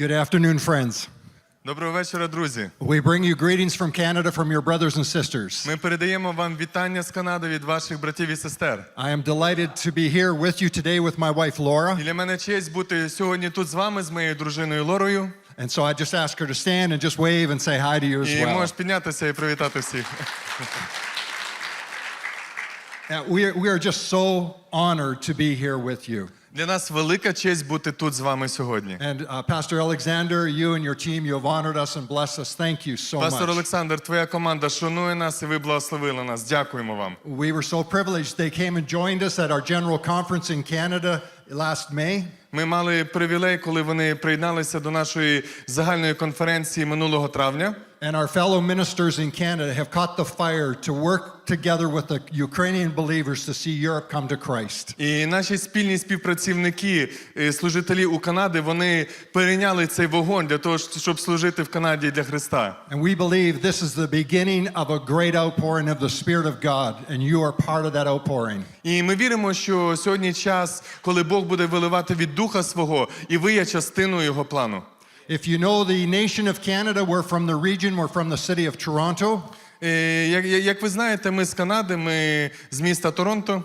Good afternoon, friends. Доброго вечора, друзі. We bring you greetings from Canada from your brothers and sisters. Ми передаємо вам вітання з Канади від ваших братів і сестер. I am delighted to be here with you today with my wife Laura. І для мене честь бути сьогодні тут з вами, з моєю дружиною Лорою. And so I just ask her to stand and just wave and say hi to you as І well. можеш піднятися і привітати всіх. Uh, we, are, we are just so honored to be here with you. Для нас велика честь бути тут з вами сьогодні. And uh, Pastor Alexander, you and your team, you have honored us and blessed us. Thank you so Пастор much. Олександр, твоя команда шанує нас і ви благословили нас. Дякуємо вам. We were so privileged. They came and joined us at our general conference in Canada last May. Ми мали привілей, коли вони приєдналися до нашої загальної конференції минулого травня. And our fellow ministers in Canada have caught the fire to work together with the Ukrainian believers to see Europe come to Christ. І наші спільні співпрацівники, е, служителі у Канади, вони перейняли цей вогонь для того, щоб служити в Канаді для Христа. And we believe this is the beginning of a great outpouring of the Spirit of God, and you are part of that outpouring. І ми віримо, що сьогодні час, коли Бог буде виливати від духа свого, і ви є частиною його плану. If you know the nation of Canada, we're from the region, we're from the city of Toronto, Е, Як, як як ви знаєте, ми з Канади, ми з міста Торонто.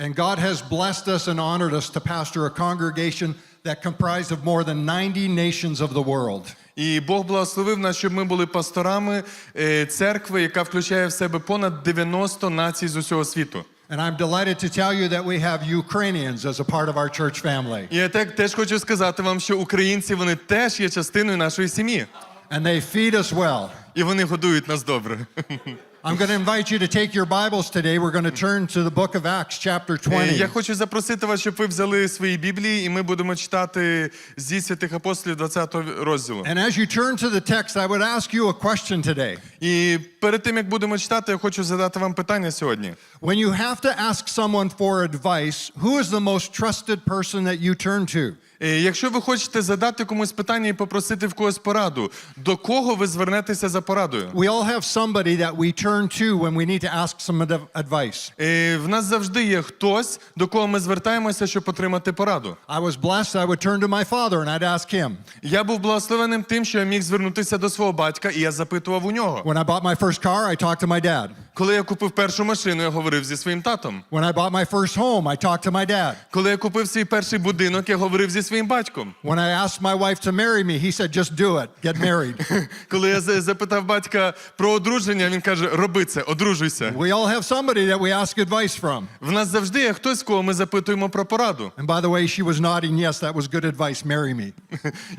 and God has blessed us and honored us to pastor a congregation that comprised of more than 90 nations of the world. І Бог благословив нас, щоб ми були пасторами е, церкви, яка включає в себе понад 90 націй з усього світу. And I'm delighted to tell you that we have Ukrainians as a part of our church family. Я так теж хочу сказати вам, що українці вони теж є частиною нашої сім'ї, And they feed us well. і вони годують нас добре. I'm going to invite you to take your Bibles today. We're going to turn to the book of Acts, chapter Е, 20. Я хочу запросити вас, щоб ви взяли свої біблії, і ми будемо читати з дій святих апостолів 20 розділу. And as you turn to the text, I would ask you a question today. І перед тим як будемо читати, я хочу задати вам питання сьогодні. When you have to ask someone for advice, who is the most trusted person that you turn to? Е, Якщо ви хочете задати комусь питання і попросити в когось пораду, до кого ви звернетеся за порадою? We all have somebody that we turn to when we need to ask some advice. Е, В нас завжди є хтось, до кого ми звертаємося, щоб отримати пораду. I was blessed, I would turn to my father and I'd ask him. Я був благословеним тим, що я міг звернутися до свого батька, і я запитував у нього. When I bought my first car, I talked to my dad. Коли я купив першу машину, я говорив зі своїм татом. When I bought my first home, I talked to my dad. Коли я купив свій перший будинок, я говорив зі своїм батьком. When I asked my wife to marry me, he said, just do it, get married. Коли я запитав батька про одруження, він каже: роби це, одружуйся. we all have somebody that we ask advice from. В нас завжди є хтось, кого ми запитуємо про пораду. And by the way, she was nodding, yes, that was good advice, marry me.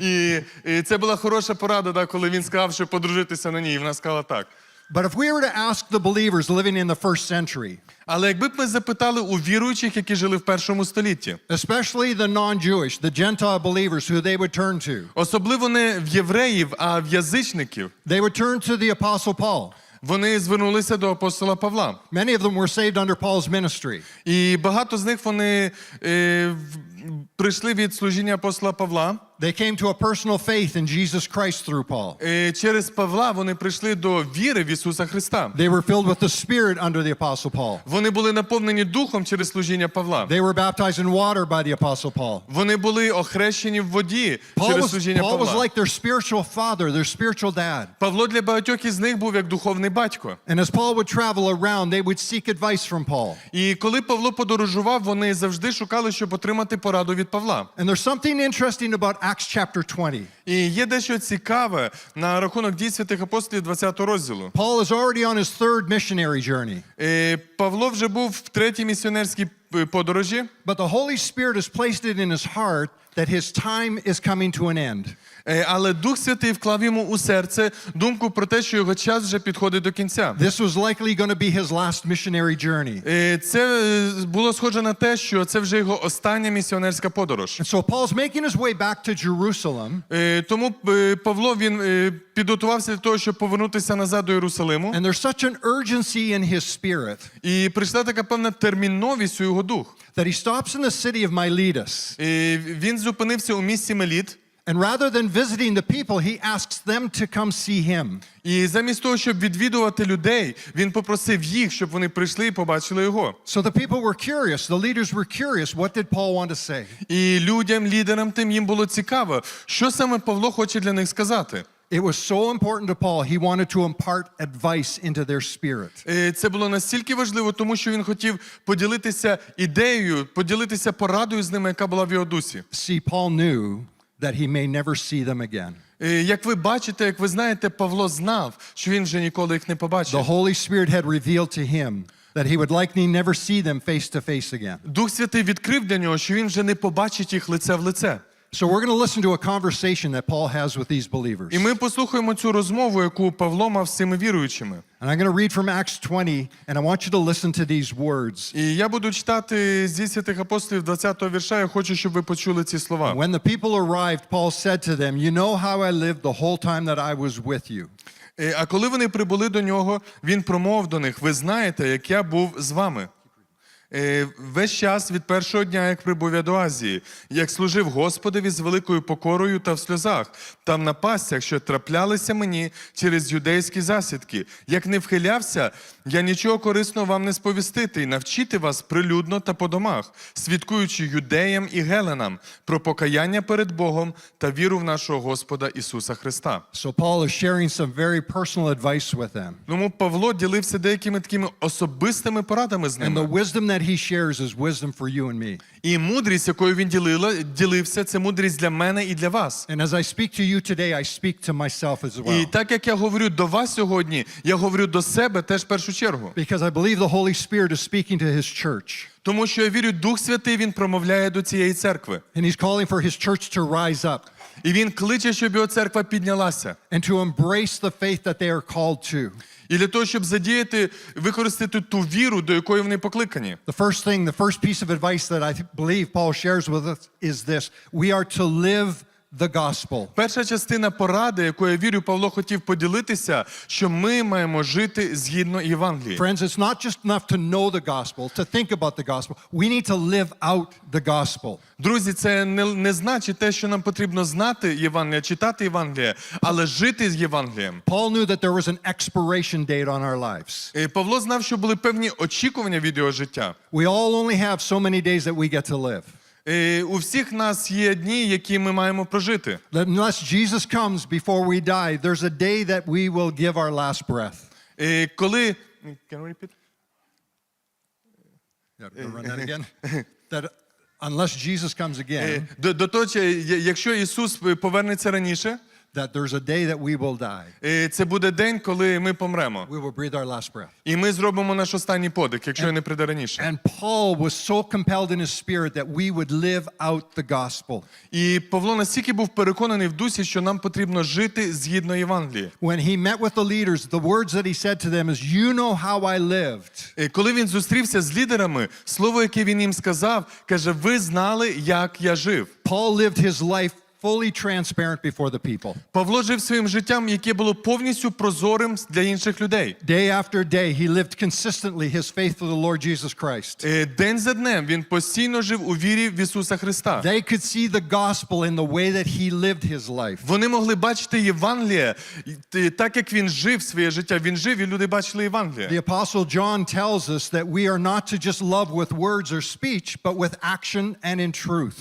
І, це була хороша порада, да, коли він сказав, що подружитися на ній. І вона сказала так. But if we were to ask the believers living in the first century, Але якби б ми запитали у віруючих, які жили в першому столітті, especially the non Jewish, the Gentile believers who they would turn to, особливо не в євреїв, а в язичників, they would turn to the Apostle Paul. вони звернулися до апостола Павла. Many of them were saved under Paul's ministry. І багато з них вони е, в- прийшли від служіння апостола Павла. They came to a personal faith in Jesus Christ through Paul. Е, через Павла вони прийшли до віри в Ісуса Христа. They were filled with the Spirit under the Apostle Paul. Вони були наповнені духом через служіння Павла. They were baptized in water by the Apostle Paul. Вони були охрещені в воді через служіння Paul was like their spiritual father, their spiritual dad. Павло для багатьох із них був як духовний батько. And as Paul would travel around, they would seek advice from Paul. І коли Павло подорожував, вони завжди шукали, щоб отримати пораду від Павла. And there's something interesting about Acts chapter 20. І є дещо цікаве на рахунок дій святих апостолів 20 розділу. Paul is already on his third missionary journey, Е, Павло вже був в третій місіонерській е, подорожі, but the Holy Spirit has placed it in his heart that his time is coming to an end. Е, але Дух Святий вклав йому у серце думку про те, що його час вже підходить до кінця. This was likely going to be his last missionary journey. Е, Це е, було схоже на те, що це вже його остання місіонерська подорож. And so Paul's making his way back to Jerusalem, Тому Павло він підготувався для того, щоб повернутися назад до Єрусалиму. and there's such an urgency in his spirit І прийшла така певна терміновість у його дух. that he stops in the city of Miletus Він зупинився у місті Меліт. And rather than visiting the people, he asks them to come see him. І замість того, щоб відвідувати людей, він попросив їх, щоб вони прийшли і побачили його. So the people were curious. The leaders were curious. What did Paul want to say? І людям, лідерам тим їм було цікаво, що саме Павло хоче для них сказати. It was so important to Paul, he wanted to impart advice into their spirit. Е, Це було настільки важливо, тому що він хотів поділитися ідеєю, поділитися порадою з ними, яка була в його дусі. See, Paul knew that he may never see them again. Як ви бачите, як ви знаєте, Павло знав, що він вже ніколи їх не The побачить. Holy Spirit had revealed to him that he would likely never see them face to face again. Дух Святий відкрив для нього, що він вже не побачить їх лице в лице. So we're going to listen to a conversation that Paul has with these believers. І ми послухаємо цю розмову, яку Павло мав з цими віруючими. And I'm going to read from Acts 20, and I want you to listen to these words. І я буду читати з 10 апостолів 20 вірша. Я хочу, щоб ви почули ці слова. When the people arrived, Paul said to them, You know how I lived the whole time that I was with you. Е, А коли вони прибули до нього, він промовив до них: Ви знаєте, як я був з вами. Е, Весь час від першого дня, як прибув я до Азії, як служив Господові з великою покорою та в сльозах, там на пастях, що траплялися мені через юдейські засідки, як не вхилявся, я нічого корисного вам не сповістити і навчити вас прилюдно та по домах, свідкуючи юдеям і геленам про покаяння перед Богом та віру в нашого Господа Ісуса Христа. So Paul is sharing some very personal advice with them. Тому Павло ділився деякими такими особистими порадами з And the ними. wisdom that he shares is wisdom for you and me. І мудрість, якою він ділила, ділився, це мудрість для мене і для вас. And as I speak to you today, I speak to myself as І well. так як я говорю до вас сьогодні, я говорю до себе теж в першу чергу. Because I believe the Holy Spirit is speaking to his church. Тому що я вірю, Дух Святий він промовляє до цієї церкви. And he's calling for his church to rise up І він кличе, щоб його церква піднялася. and to embrace the faith that they are called to. І для того, щоб задіяти, використати ту віру, до якої вони покликані. The first thing, the first piece of advice that I believe Paul shares with us is this we are to live the gospel. Перша частина поради, яку я вірю, Павло хотів поділитися, що ми маємо жити згідно Євангелії. Friends, it's not just enough to know the gospel, to think about the gospel. We need to live out the gospel. Друзі, це не, не значить те, що нам потрібно знати Євангелія, читати Євангелія, але жити з Євангелієм. Paul knew that there was an expiration date on our lives. Е, Павло знав, що були певні очікування від його життя. We all only have so many days that we get to live. Е, У всіх нас є дні, які ми маємо прожити. Unless Jesus comes before we die, there's a day that we will give our last breath. І Коли Can you repeat? Yeah, run that again. that unless Jesus comes Е, again, до того, якщо Ісус повернеться раніше, that there's a day that we will die. е, це буде день, коли ми помремо. We will breathe our last breath. І ми зробимо наш останній подих, якщо він не прийде раніше. And Paul was so compelled in his spirit that we would live out the gospel. І Павло настільки був переконаний в дусі, що нам потрібно жити згідно Євангелії. When he met with the leaders, the words that he said to them is, You know how I lived. Коли він зустрівся з лідерами, слово, яке він їм сказав, каже: ви знали, як я жив. Paul lived his life fully transparent before the people. Павло жив своїм життям, яке було повністю прозорим для інших людей. Day after day, he lived consistently his faith to the Lord Jesus Christ. Е, День за днем він постійно жив у вірі в Ісуса Христа. They could see the gospel in the way that he lived his life. Вони могли бачити Євангеліє е, так, як він жив своє життя. Він жив, і люди бачили Євангеліє. The Apostle John tells us that we are not to just love with words or speech, but with action and in truth.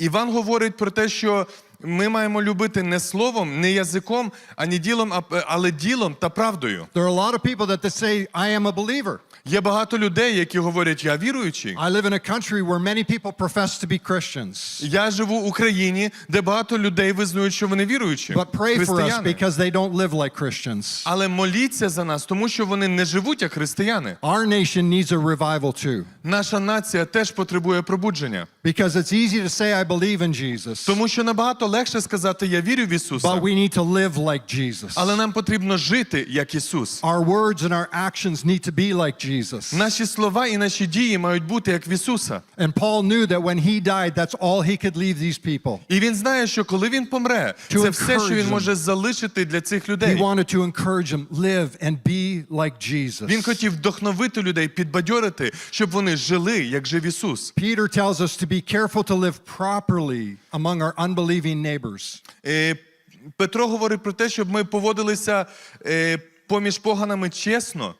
Іван говорить про те, що ми маємо любити не словом, не язиком, ані ділом, але ділом та правдою. There are a lot of people that they say, I am a believer. Є багато людей, які говорять, я віруючий. I live in a country where many people profess to be Christians. Я живу в Україні, де багато людей визнають, що вони віруючі. But pray for us because they don't live like Christians. Але моліться за нас, тому що вони не живуть як християни. Our nation needs a revival too. Наша нація теж потребує пробудження, Because it's easy to say, I believe in Jesus, тому що набагато легше сказати Я вірю в Ісуса, but we need to live like Jesus. але нам потрібно жити як Ісус. Our words and our actions need to be like Jesus. Наші слова і наші дії мають бути як в Ісуса. And Paul knew that when he died, that's all he could leave these people. І він знає, що коли він помре, To це все, що він може залишити для цих He wanted to encourage them, live and be like Jesus. Він хотів вдохновити людей, підбадьорити, щоб вони жили, як жив Ісус. Peter tells us to be careful to live properly among our unbelieving neighbors. Е, Петро говорить про те, щоб ми поводилися е, поміж поганами чесно.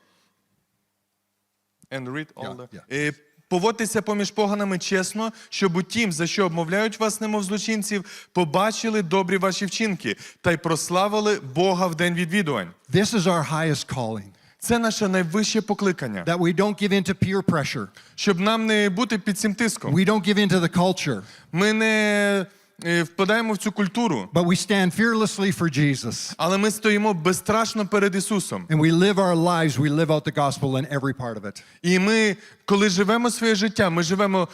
And read all Yeah, the... yeah. Е, Поводьтеся поміж поганами чесно, щоб у тім, за що обмовляють вас, немов злочинців, побачили добрі ваші вчинки та й прославили Бога в день відвідувань. This is our highest calling. Це наше найвище покликання, That we don't give in to peer pressure. щоб нам не бути під цим тиском. We don't give in to the culture, Ми не е, впадаємо в цю культуру, but we stand fearlessly for Jesus. але ми стоїмо безстрашно перед Ісусом. And we live our lives, we live out the gospel in every part of it. І ми, коли живемо своє життя, ми живемо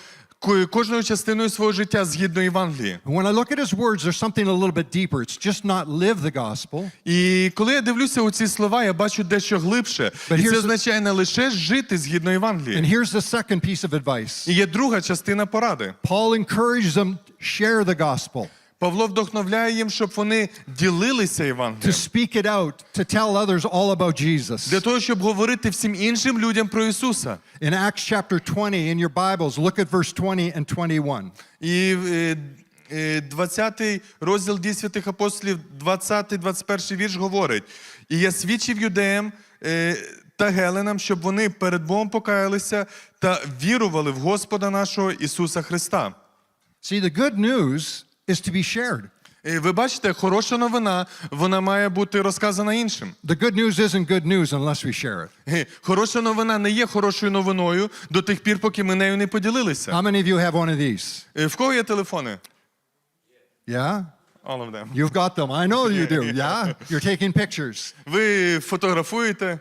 кожною частиною свого життя згідно Євангелії. When I look at his words, there's something a little bit deeper. It's just not live the gospel, І коли я дивлюся у ці слова, я бачу дещо глибше. But І here's це the- означає не лише жити згідно And here's the second piece of advice І є друга частина поради. Paul encouraged them share the gospel, Павло вдохновляє їм, щоб вони ділилися to speak it out, to tell others all about Jesus. Для того, щоб говорити всім іншим людям про Ісуса. In Acts chapter 20 in your Bibles, look at verse 20 and 21. І е, е, 20 розділ дій святих апостолів, 20-21 вірш говорить: І я свідчив юдеям е, та геленам, щоб вони перед Богом покаялися та вірували в Господа нашого Ісуса Христа. See, the good news is to be shared. І ви бачите, хороша новина, вона має бути розказана іншим. The good news isn't good news unless we share it. Хороша новина не є хорошою новиною до тих пір, поки ми нею не поділилися. How many of you have one of these? Е, В кого є телефони? Yeah? All of them. You've got them. I know you do. Yeah? You're taking pictures. Ви фотографуєте.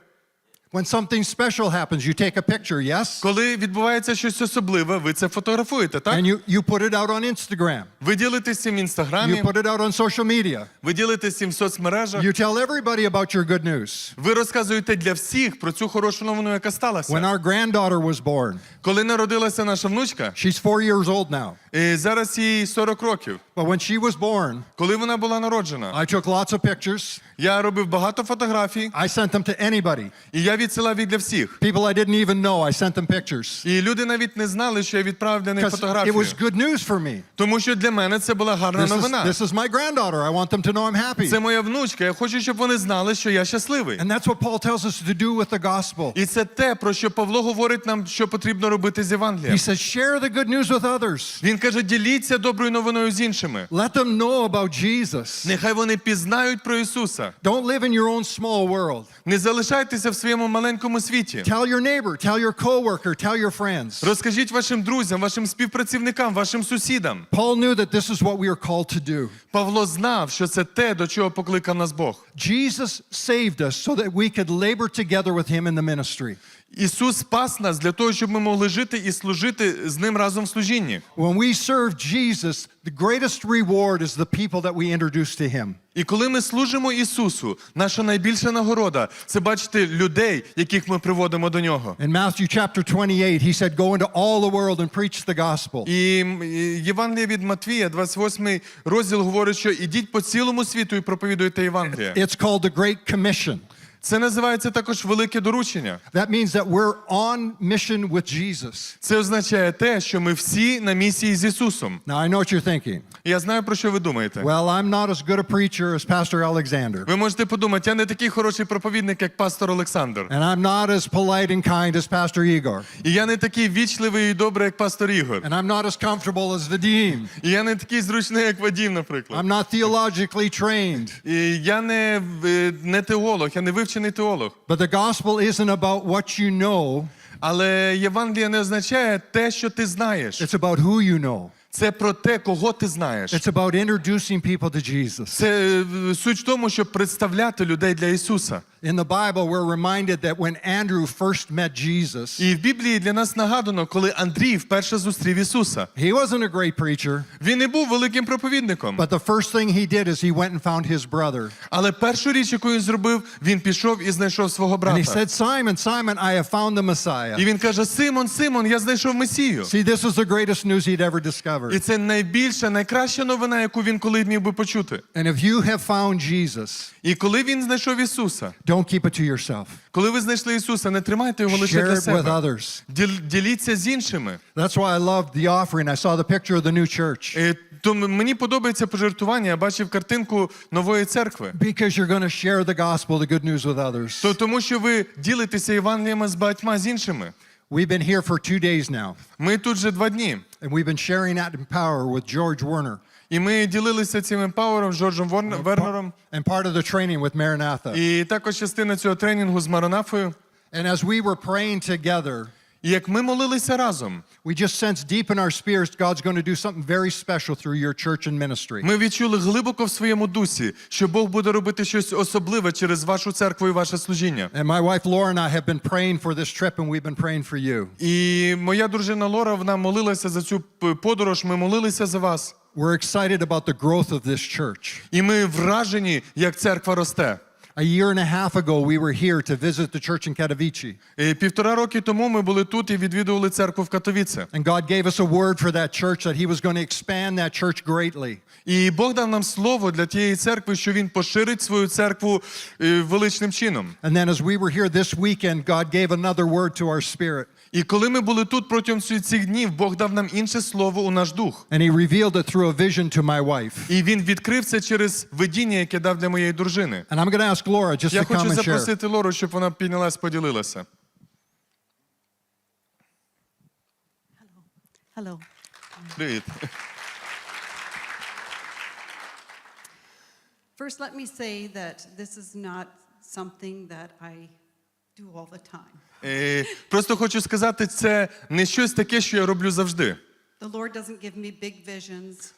When something special happens, you take a picture, yes? Коли відбувається щось особливе, ви це фотографуєте, так? And you, you put it out on Instagram. Ви ділитесь цим в You put it out on social media. ви ділитесь цим в соцмережах. You tell everybody about your good news. Ви розказуєте для всіх про цю хорошу новину, яка When сталася. our granddaughter was born, Коли народилася наша внучка, she's four years old now. і зараз їй 40 років. But when she was born, Коли вона була народжена, I took lots of pictures. я робив багато фотографій, I sent them to anybody. і я відсилав їх для всіх. People I didn't even know, I sent them pictures. І люди навіть не знали, що я відправив для них Because it was good news for me. Тому що для мене це була гарна This is, новина. this is my granddaughter. I want them to know I'm happy. Це моя внучка. Я хочу, щоб вони знали, що я щасливий. And that's what Paul tells us to do with the gospel. І це те, про що Павло говорить нам, що потрібно робити з He Євангелієм. says, share the good news with others. Він каже, діліться доброю новиною з іншими. Let them know about Jesus. Нехай вони пізнають про Ісуса. Don't live in your own small world. Не залишайтеся в своєму маленькому світі. Tell your neighbor, tell your coworker, tell your friends. Розкажіть вашим друзям, вашим співпрацівникам, вашим сусідам. Paul knew that this is what we are called to do. Павло знав, що це те, до чого покликав нас Бог. Jesus saved us so that we could labor together with him in the ministry. Ісус спас нас для того, щоб ми могли жити і служити з ним разом в служінні. When we serve Jesus, the greatest reward is the people that we introduce to him. І коли ми служимо Ісусу, наша найбільша нагорода це бачити людей, яких ми приводимо до нього. In Matthew chapter 28, he said, Go into all the world and preach the gospel. І Євангеліє від Матвія, 28 розділ говорить, що ідіть по цілому світу і проповідуйте Євангеліє. It's called the Great Commission. Це називається також велике доручення. That means that we're on mission with Jesus. Це означає те, що ми всі на місії з Ісусом. Now, I know what you're thinking. Я знаю, про що ви думаєте. Well, I'm not as good a preacher as Pastor Alexander, Ви можете подумати, я не такий хороший проповідник, як пастор Олександр. and I'm not as polite and kind as Pastor Igor, І я не такий вічливий і добрий, як пастор Ігор. and I'm not as comfortable as Vadim. І я не такий зручний, як Вадім, наприклад. I'm not theologically trained. І я не, не теолог, я не вивчений теолог. But the gospel isn't about what you know, Але Євангеліє не означає те, що ти знаєш. it's about who you know. Це про те, кого ти знаєш. It's about introducing people to Jesus. Це е, суть в тому, щоб представляти людей для Ісуса. In the Bible, we're reminded that when Andrew first met Jesus, І в Біблії для нас нагадано, коли Андрій вперше зустрів Ісуса. he wasn't a great preacher, Він не був великим проповідником. but the first thing he did is he went and found his brother. Але першу річ, яку він зробив, він пішов і знайшов свого And he брата. said, Simon, Simon, I have found the Messiah. І він каже: Симон, Симон, я знайшов Месію. See, this is the greatest news he'd ever discovered. І це найбільша, найкраща новина, яку він коли міг би почути. And if you have found Jesus, І коли він знайшов Ісуса, don't keep it to yourself. Коли ви знайшли Ісуса, не тримайте його лише Share для it with others. Діл- Діліться з іншими. That's why I loved the offering. I saw the picture of the new church. Е, То мені подобається пожертвування. Я бачив картинку нової церкви. Because you're going to share the gospel, the good news with others. То тому, що ви ділитеся Євангеліями з багатьма з іншими. We've been here for two days now, Ми тут вже два дні, and we've been sharing that in power with George Werner і ми ділилися цим емпауером з Джорджем Вернером. and part of the training with Maranatha. І також частина цього тренінгу з Маранафою. And as we were praying together, І як ми молилися разом, we just sensed deep in our spirits God's going to do something very special through your church and ministry. ми відчули глибоко в своєму дусі, що Бог буде робити щось особливе через вашу церкву і ваше служіння. And my wife Laura and I have been praying for this trip, and we've been praying for you. І моя дружина Лора вона молилася за цю подорож. Ми молилися за вас. We're excited about the growth of this church. І ми вражені, як церква росте. A year and a half ago, we were here to visit the church in Katowice. І півтора роки тому ми були тут і відвідували церкву в Катовіце. And God gave us a word for that church that He was going to expand that church greatly. І Бог дав нам слово для тієї церкви, що він поширить свою церкву е, величним чином. And then as we were here this weekend, God gave another word to our spirit. І коли ми були тут протягом цих днів, Бог дав нам інше слово у наш дух. And He revealed it through a vision to my wife. І він відкрив це через видіння, яке дав для моєї дружини. And I'm going to ask Laura just Я to come хочу and share. запросити Лору, щоб вона піднялась, поділилася. Hello. Привіт. First, let me say that this is not something that I do all the time. Е, Просто хочу сказати, це не щось таке, що я роблю завжди. The Lord doesn't give me big visions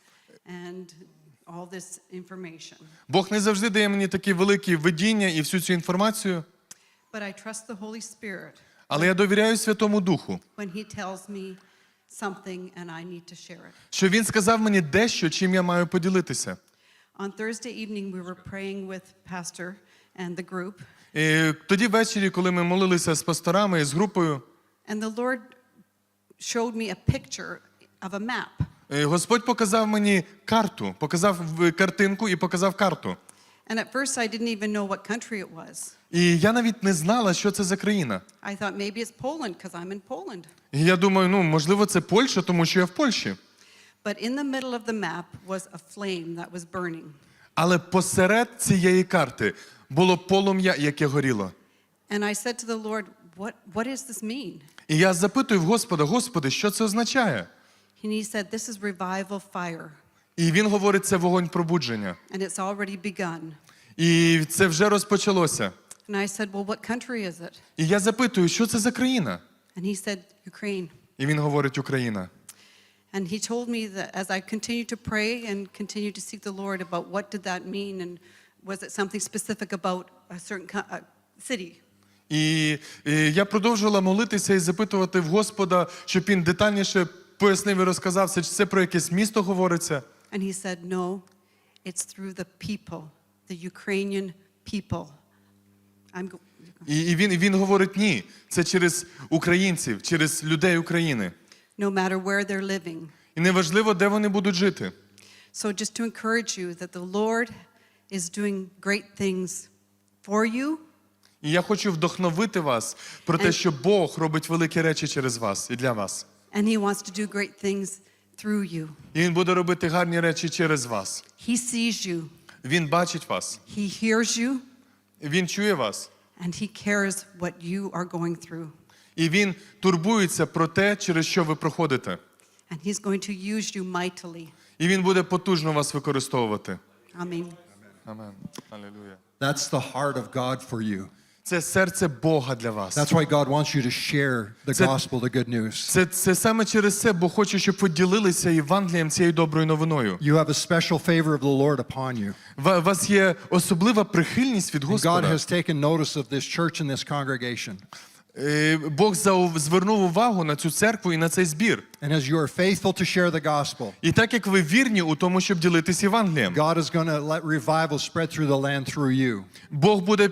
and all this information. Бог не завжди дає мені такі великі видіння і всю цю інформацію, But I trust the Holy Spirit але я довіряю Святому Духу, when He tells me something and I need to share it. що він сказав мені дещо, чим я маю поділитися. On Thursday evening, we were praying with Pastor and the group, Е, Тоді ввечері, коли ми молилися з пасторами і з групою, and the Lord showed me a picture of a map. е, Господь показав мені карту, показав картинку і показав карту. And at first, I didn't even know what country it was. І я навіть не знала, що це за країна. I thought maybe it's Poland because I'm in Poland. І я думаю, ну можливо, це Польща, тому що я в Польщі. But in the middle of the map was a flame that was burning. Але посеред цієї карти було полум'я, яке горіло. And I said to the Lord, What, what does this mean? І я запитую в Господа, Господи, що це означає? And he said, This is revival fire. І він говорить, це вогонь пробудження. And it's already begun. І це вже розпочалося. And I said, Well, what country is it? І я запитую, що це за країна? And he said, Ukraine. І він говорить Україна. And he told me that as I continued to pray and continued to seek the Lord about what did that mean and was it something specific about a certain uh, city? І, і я продовжувала молитися і запитувати в Господа, щоб він детальніше пояснив і розказав, чи це про якесь місто говориться. And he said, No, it's through the people, the Ukrainian people. I'm go- І, і він, і він говорить: ні, це через українців, через людей України. no matter where they're living. І неважливо, де вони будуть жити. So, just to encourage you that the Lord is doing great things for you, І я хочу вдохновити вас про те, що Бог робить великі речі через вас і для вас. and He wants to do great things through you. І Він буде робити гарні речі через вас. He sees you, Він бачить вас, He hears you, він чує вас, and He cares what you are going through. і він турбується про те, через що ви проходите. And He's going to use you mightily. І він буде потужно вас використовувати. Amen. Амен. Алілуя. That's the heart of God for you. Це серце Бога для вас. That's why God wants you to share the Це- gospel, the good news. Це, це саме через це Бог хоче, щоб ви ділилися Євангелієм цією доброю новиною. You have a special favor of the Lord upon you. Ва- У вас є особлива прихильність від And God Господа. has taken notice of this church and this congregation. Е, Бог звернув увагу на цю церкву і на цей збір. And as you are faithful to share the gospel, І так як ви вірні у тому, щоб ділитись Євангелієм, God is going to let revival spread through the land through you. Бог буде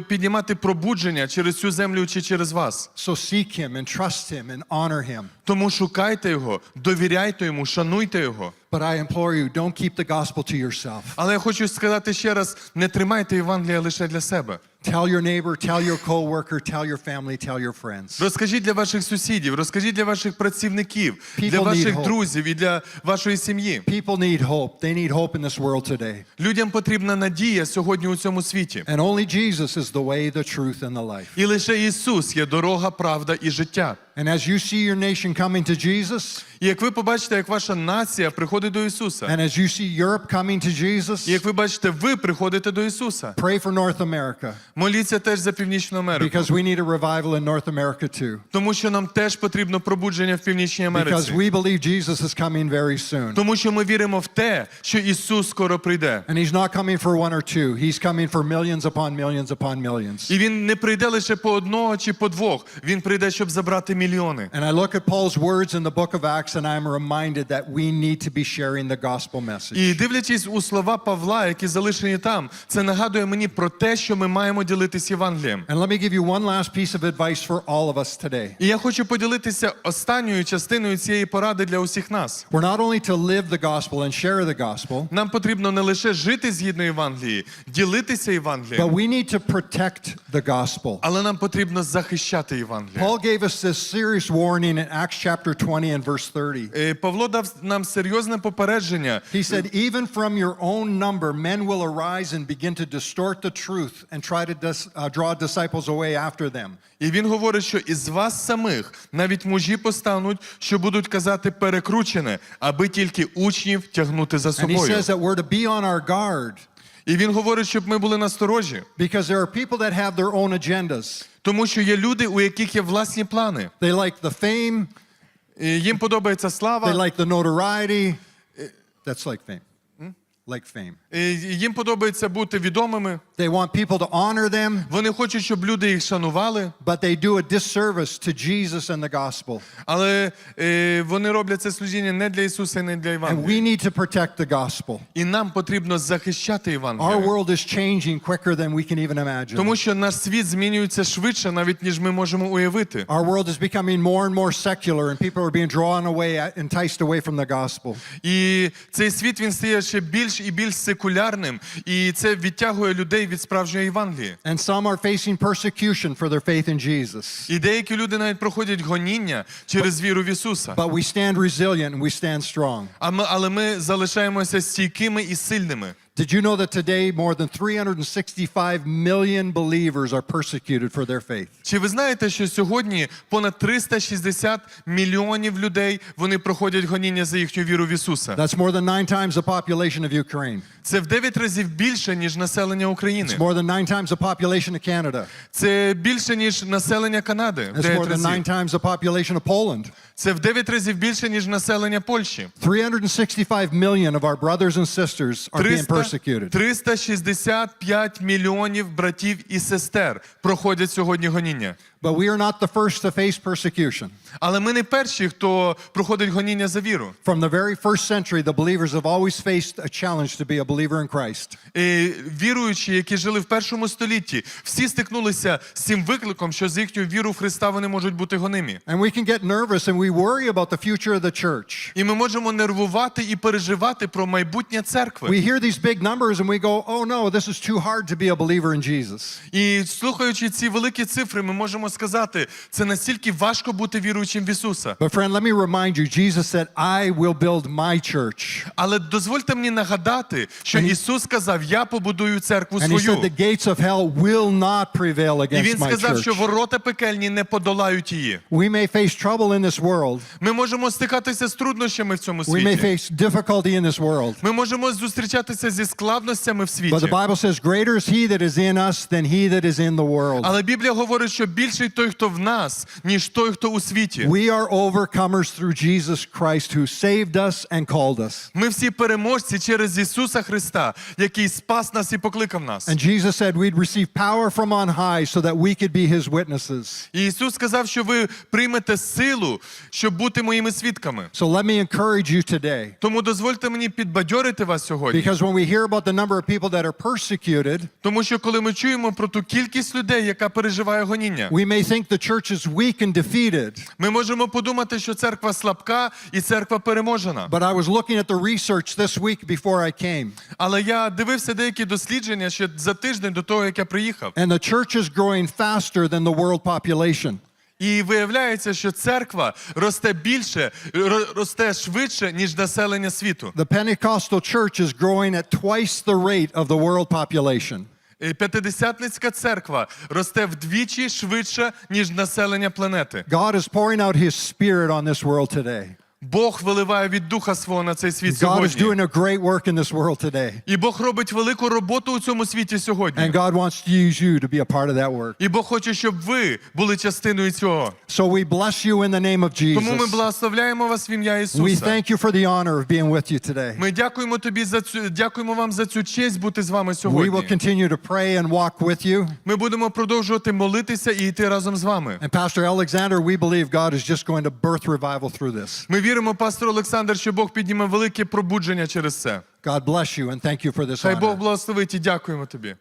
піднімати пробудження через цю землю чи через вас. So seek Him and trust Him and honor Him. Тому шукайте його, довіряйте йому, шануйте його. But I implore you, don't keep the gospel to yourself. Але я хочу сказати ще раз: не тримайте Євангелія лише для себе. Tell your neighbor, tell your coworker, tell your family, tell your friends. Розкажіть для ваших сусідів, розкажіть для ваших працівників, People для ваших друзів і для вашої сім'ї. People need hope. They need hope in this world today. Людям потрібна надія сьогодні у цьому світі. And only Jesus is the way, the truth, and the life. І лише Ісус є дорога, правда і життя. And as you see your nation coming to Jesus, І як ви побачите, як ваша нація приходить до Ісуса, and as you see Europe coming to і Jesus, як ви бачите, ви приходите до Ісуса. pray for North America Моліться теж за Північну Америку, because we need a revival in North America too. тому що нам теж потрібно пробудження в Північній Because we believe Jesus is coming very soon. Тому що ми віримо в те, що Ісус скоро прийде. And he's not coming for one or two. He's coming for millions upon millions upon millions. І він не прийде лише по одного чи по двох. Він прийде, щоб забрати мільйони. And I look at Paul's words in the book of Acts and I'm reminded that we need to be sharing the gospel message. І дивлячись у слова Павла, які залишені там, це нагадує мені про те, що ми маємо ділитись Євангелієм. And let me give you one last piece of advice for all of us today. І я хочу поділитися останньою частиною цієї поради для усіх нас. We're not only to live the gospel and share the gospel, Нам потрібно не лише жити згідно Євангелії, ділитися but we need to protect the gospel. але нам потрібно захищати Євангеліє. Paul gave us this serious warning in Acts chapter 20 and verse 30. Е, Павло дав нам серйозне попередження. He said, Even from your own number, men will arise and begin to distort the truth and try to dis- uh, draw disciples away after them. І він говорить, що із вас самих навіть мужі постануть, що будуть казати перекручене, аби тільки учнів тягнути за And he собою. says that we're to be on our guard І він говорить, щоб ми були насторожі, because there are people that have their own agendas. Тому що є люди, у яких є власні плани. They like the fame, їм подобається they like the notoriety. That's like fame. Like fame. Їм подобається бути відомими. They want people to honor them, Вони хочуть, щоб люди їх шанували, but they do a disservice to Jesus and the gospel. але е, вони роблять це служіння не для Ісуса не для And we need to protect the gospel. І нам потрібно захищати Our world is changing quicker than we can even imagine. Тому що наш світ змінюється швидше, навіть ніж ми можемо уявити. Our world is becoming more and more secular, and people are being drawn away, enticed away from the gospel. І цей світ він стає ще більш і більш секулярним, і це відтягує людей від справжньої Євангелії. And some are facing persecution for their faith in Jesus. І деякі люди навіть проходять гоніння через віру в Ісуса. But we stand resilient and we stand strong. А ми, але ми залишаємося стійкими і сильними. Did you know that today more than 365 million believers are persecuted for their faith? Чи ви знаєте, що сьогодні понад 360 мільйонів людей вони проходять гоніння за їхню віру в Ісуса? That's more than nine times the population of Ukraine. Це в 9 разів більше ніж населення України. It's more than nine times the population of Canada. Це більше ніж населення Канади. В It's 9 more than nine разів. times the population of Poland. Це в 9 разів більше ніж населення Польщі. 365 million of our brothers and sisters are being 300, persecuted. 365 мільйонів братів і сестер проходять сьогодні гоніння. But we are not the first to face persecution. Але ми не перші, хто проходить гоніння за віру. From the very first century, the believers have always faced a challenge to be a believer in Christ. І віруючі, які жили в першому столітті, всі стикнулися з цим викликом, що з їхньою вірою в Христа вони можуть бути гонимі. And we can get nervous and we worry about the future of the church. І ми можемо нервувати і переживати про майбутнє церкви. We hear these big numbers and we go, oh no, this is too hard to be a believer in Jesus. І слухаючи ці великі цифри, ми можемо сказати, це настільки важко бути віруючим в Ісуса. But friend, let me remind you, Jesus said, I will build my church. Але дозвольте мені нагадати, що he- Ісус сказав: Я побудую церкву And he said, the gates of hell will not prevail І він сказав, що ворота пекельні не подолають її. We may face trouble in this world. Ми можемо стикатися з труднощами в цьому We may face difficulty in this world. Ми можемо зустрічатися зі складностями в But the. Bible says, greater is he that is in us than he that is in the world. Але Біблія говорить, що більший той, хто в нас, ніж той, хто у світі. We are overcomers through Jesus Christ who saved us and called us. Ми всі переможці через Ісуса Христа, який спас нас і покликав нас. And Jesus said we'd receive power from on high so that we could be his witnesses. І Ісус сказав, що ви приймете силу, щоб бути моїми свідками. So let me encourage you today. Тому дозвольте мені підбадьорити вас сьогодні. Because when we hear about the number of people that are persecuted, Тому що коли ми чуємо про ту кількість людей, яка переживає гоніння, we may think the church is weak and defeated, Ми можемо подумати, що церква слабка і церква переможена. but I was looking at the research this week before I came, Але я дивився деякі дослідження ще за тиждень до того, як я приїхав. and the church is growing faster than the world population. І виявляється, що церква росте більше, ро- росте швидше, ніж населення світу. The Pentecostal church is growing at twice the rate of the world population. П'ятидесятницька церква росте вдвічі швидше, ніж населення планети. God is pouring out his spirit on this world today. Бог виливає від духа свого на цей світ God is сьогодні. doing a great work in this world today. І Бог робить велику роботу у цьому світі сьогодні. And God wants to use you to be a part of that work. І Бог хоче, щоб ви були частиною цього. So we bless you in the name of Тому ми Jesus. благословляємо вас в ім'я We Ісуса. thank you for the honor of being with you today. Ми дякуємо тобі за цю дякуємо вам за цю честь бути з вами We will сьогодні. continue to pray and walk with you. Ми будемо продовжувати молитися і йти разом з вами. And Pastor Alexander, we believe God is just going to birth revival through this. Ми віримо, пастор Олександр, що Бог підніме велике пробудження через це. God bless you and thank you for this Хай Бог благословить і дякуємо тобі.